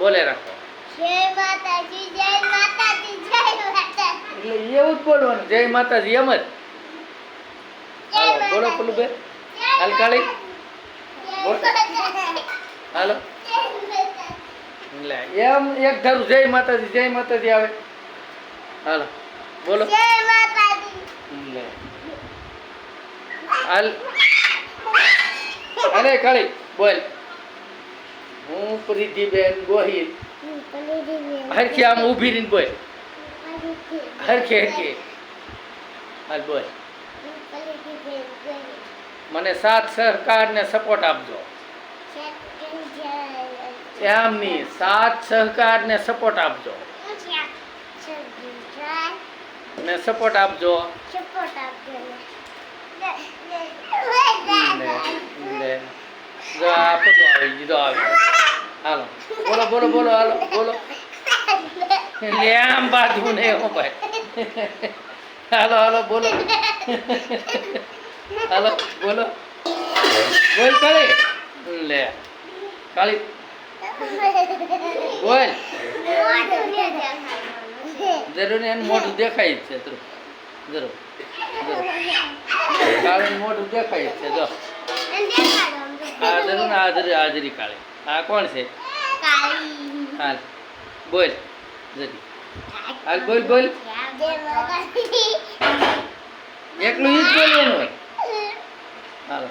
બોલે રાખો. જય માતાજી જય માતાજી જય માતાજી. એટલે એવું જ બોલવાનું. જય માતાજી એમ જ. બોલો પેલું બે જય હાલ એમ એક ધારું જય માતાજી જય માતાજી આવે. હાલો બોલો. જય માતાજી. હાલ. અરે કાળી બોલ. હું ગોહિલ. હરખી આમ ઊભી રહીને બોલ. હરખે હરખે. હાલ બોલ. મને સાથ સહકાર ને સપોર્ટ આપજો. એમની સાથ સહકાર ને સપોર્ટ આપજો. ને સપોર્ટ આપજો. લે લે જો આ પેલું આવી ગયું જો આવી. હાલો. બોલો બોલો બોલો, હાલો, બોલો. લે આમ બાધું ને હું ભાઈ હાલો હાલો, બોલો. હાલો, બોલો. બોલ કાળી લે. કાળી બોલ. જરૂર એનું મોઢું દેખાય છે તું જરૂર. કાળીનું મોઢું દેખાય છે, જો. આ ને હાજરી હાજરી કાળી આ કોણ છે? હાલ. બોલ. જરી હાલ બોલ બોલ. એકલું ઈ જ બોલવાનું હોય. હાલો.